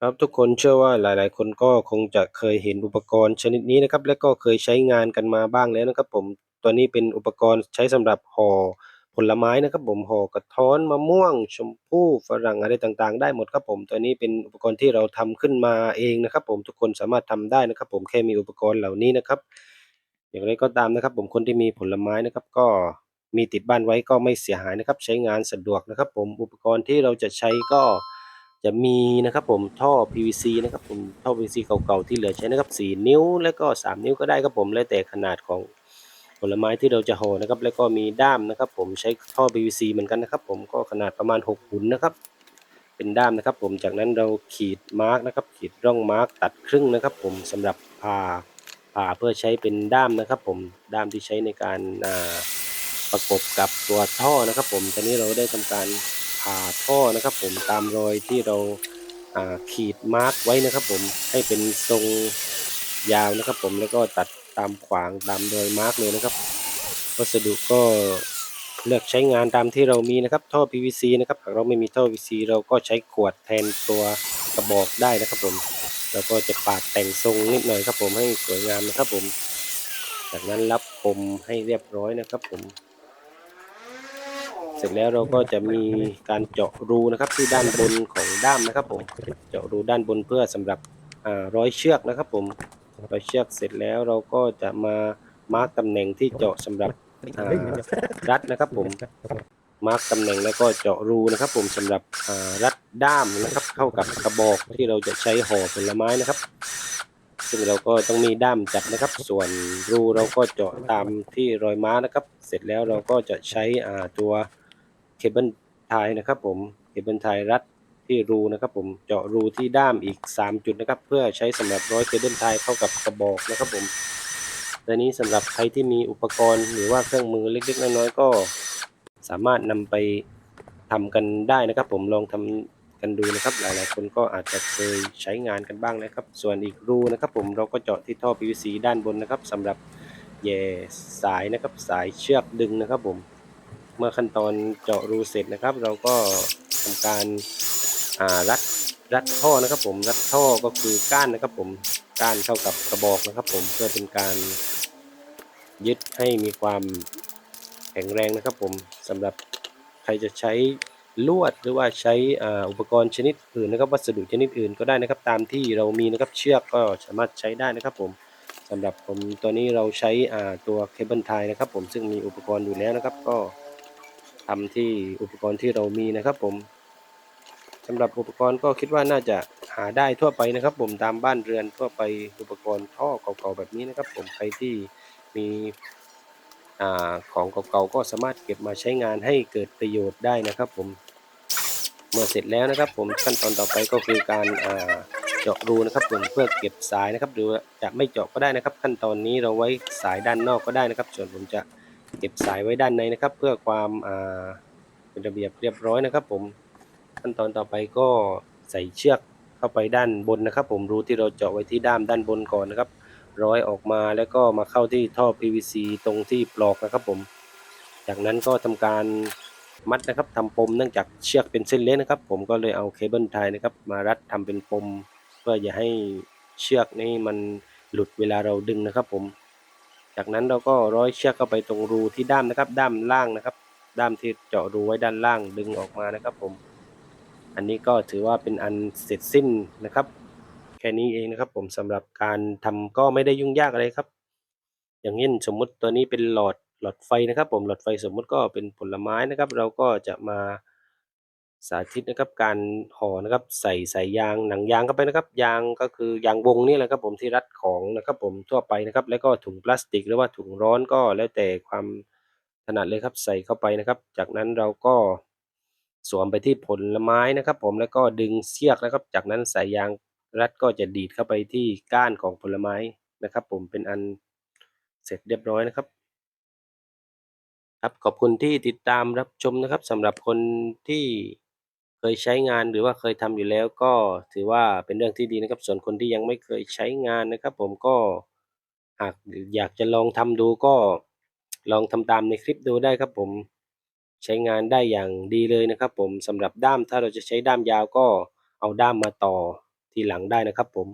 ครับ ทุกคนเชื่อว่าหลาย ๆ คนก็คงจะเคยเห็นอุปกรณ์ชนิดนี้นะครับ และก็เคยใช้งานกันมาบ้างแล้วนะครับผม ตัวนี้เป็นอุปกรณ์ใช้สำหรับห่อผลไม้นะครับผม ห่อกระท้อน มะม่วง ชมพู่ ฝรั่ง อะไรต่าง ๆ ได้หมดครับผม ตัวนี้เป็นอุปกรณ์ที่เราทำขึ้นมาเองนะครับผม ทุกคนสามารถทำได้นะครับผม แค่มีอุปกรณ์เหล่านี้นะครับ อย่างไรก็ตามนะครับผม คนที่มีผลไม้นะครับ ก็มีติดบ้านไว้ก็ไม่เสียหายนะครับ ใช้งานสะดวกนะครับผม อุปกรณ์ที่เราจะใช้ก็ จะมีนะครับผมท่อ PVC นะครับผมท่อ PVC เก่าๆที่เหลือใช้นะครับ 4 นิ้ว แล้วก็ 3 นิ้วก็ได้ครับผมแล้วแต่ขนาดของผลไม้ที่เราจะห่อนะครับ แล้วก็มีด้ามนะครับ ผมใช้ท่อ PVC เหมือนกันนะครับ ผมก็ขนาดประมาณ6หุ่นนะครับ เป็นด้ามนะครับ ผมจากนั้นเราขีดมาร์กนะครับ ขีดร่องมาร์กตัดครึ่งนะครับ ผมสำหรับผ่าผ่าเพื่อใช้เป็นด้ามนะครับ ผมด้ามที่ใช้ในการประกบกับตัวท่อนะครับ ผมตอนนี้เราได้ทำการ ท่อนะครับ ผมตามรอยที่เราาขีดมาร์กไว้นะครับ ผมให้เป็นทรงยาวนะครับ ผมแล้วก็ตัดตามขวางตามรอยมาร์กเลยนะครับ วัสดุก็เลือกใช้งานตามที่เรามีนะครับ ท่อ PVC นะครับหากเราไม่มีท่อ PVC เราก็ใช้ขวดแทนตัวกระบอกได้นะครับผมแล้วก็จะปาดแต่งทรงนิดหน่อยครับผมให้สวยงามนะครับผม จากนั้นรับคมให้เรียบร้อยนะครับผม เสร็จแล้วเราก็จะมีการเจาะรูนะครับที่ด้านบนของด้ามนะครับผมเจาะรูด้านบนเพื่อสำหรับร้อยเชือกนะครับผมร้อยเชือกเสร็จแล้วเราก็จะมามาร์กตำแหน่งที่เจาะสำหรับรัดนะครับผมมาร์กตำแหน่งแล้วก็เจาะรูนะครับ ผมสำหรับรัดด้ามนะครับ เข้ากับกระบอกที่เราจะใช้ห่อผลไม้นะครับ ซึ่งเราก็ต้องมีด้ามจับนะครับ ส่วนรูเราก็เจาะตามที่รอยม้านะครับ เสร็จแล้วเราก็จะใช้ตัว เคเบิลไทยนะครับผมเคเบิลไทยรัดที่รูนะครับผมเจาะรูที่ด้ามอีก 3 จุดนะครับ เพื่อใช้สำหรับร้อยเคเบิลไทยเข้ากับกระบอกนะครับผมตัวนี้สำหรับใครที่มีอุปกรณ์หรือว่าเครื่องมือเล็กๆน้อยๆก็ สามารถนำไปทำกันได้นะครับ ผมลองทำกันดูนะครับ หลายๆ คนก็อาจจะเคยใช้งานกันบ้างนะครับ ส่วนอีกรูนะครับ ผมเราก็เจาะที่ท่อ PVC ด้านบนนะครับสำหรับแย่สายนะครับสายเชือกดึงนะครับผม เมื่อขั้นตอนเจาะรูเสร็จนะครับ เราก็ทำการรัดรัดท่อนะครับ ผมรัดท่อก็คือก้านนะครับ ผมก้านเข้ากับกระบอกนะครับ ผมเพื่อเป็นการยึดให้มีความแข็งแรงนะครับ ผมสำหรับใครจะใช้ลวดหรือว่าใช้อุปกรณ์ชนิดอื่นนะครับวัสดุชนิดอื่นก็ได้นะครับ ตามที่เรามีนะครับเชือกก็สามารถใช้ได้นะครับ ผมสำหรับผมตัวนี้เราใช้ตัวเคเบิลไทยนะครับ ผมซึ่งมีอุปกรณ์อยู่แล้วนะครับก็ ทำที่อุปกรณ์ที่เรามีนะครับผมสำหรับอุปกรณ์ก็คิดว่าน่าจะหาได้ทั่วไปนะครับ ผมตามบ้านเรือนทั่วไปอุปกรณ์ท่อเก่าๆแบบนี้นะครับ ผมใครที่มีอของเก่าๆก็สามารถเก็บมาใช้งานให้เกิดประโยชน์ได้นะครับ ผมเมื่อเสร็จแล้วนะครับ ผมขั้นตอนต่อไปก็คือการเจาะรูนะครับ ผมเพื่อเก็บสายนะครับหรือจะไม่เจาะก็ได้นะครับ ขั้นตอนนี้เราไว้สายด้านนอกก็ได้นะครับ ส่วนผมจะ เก็บสายไว้ด้านในนะครับ เพื่อความอ่าเป็นระเบียบเรียบร้อยนะครับ ผมขั้นตอนต่อไปก็ใส่เชือกเข้าไปด้านบนนะครับ ผมรูที่เราเจาะไว้ที่ด้ามด้านบนก่อนนะครับ ร้อยออกมาแล้วก็มาเข้าที่ท่อ PVC ตรงที่ปลอกนะครับ ผม จากนั้นก็ทำการมัดนะครับทำปมเนื่องจากเชือกเป็นเส้นเล็กนะครับ ผมก็เลยเอาเคเบิลไทยนะครับ มารัดทำเป็นปม เพื่ออย่าให้เชือกนี้มันหลุดเวลาเราดึงนะครับ ผม จากนั้นเราก็ร้อยเชือกเข้าไปตรงรูที่ด้ามนะครับ ด้ามล่างนะครับ ด้ามที่เจาะรูไว้ด้านล่างดึงออกมานะครับผม อันนี้ก็ถือว่าเป็นอันเสร็จสิ้นนะครับ แค่นี้เองนะครับผมสำหรับการทำก็ไม่ได้ยุ่งยากอะไรครับ อย่างเช่นสมมุติตัวนี้เป็นหลอดหลอดไฟนะครับ ผมหลอดไฟสมมุติก็เป็นผลไม้นะครับ เราก็จะมา สาธิตนะครับการห่อนะครับใส่ใส่ยางหนังยางเข้าไปนะครับ ยางก็คือยางวงนี่แหละครับผมที่รัดของนะครับผมทั่วไปนะครับ แล้วก็ถุงพลาสติกหรือว่าถุงร้อนก็แล้วแต่ความถนัดเลยครับใส่เข้าไปนะครับ จากนั้นเราก็สวมไปที่ผลไม้นะครับ ผมแล้วก็ดึงเชือกนะครับ จากนั้นสายยางรัดก็จะดีดเข้าไปที่ก้านของผลไม้นะครับ ผมเป็นอันเสร็จเรียบร้อยนะครับครับขอบคุณที่ติดตามรับชมนะครับสำหรับคนที่ เคยใช้งาน หรือว่าเคยทำอยู่แล้ว ก็ถือว่าเป็นเรื่องที่ดีนะครับ ส่วนคนที่ยังไม่เคยใช้งานนะครับผม ก็ หากอยากจะลองทำดู ก็ ลองทำตามในคลิปดูได้ครับผม ใช้งานได้อย่างดีเลยนะครับผม สำหรับด้าม ถ้าเราจะใช้ด้ามยาว ก็เอาด้ามมาต่อทีหลังได้นะครับผม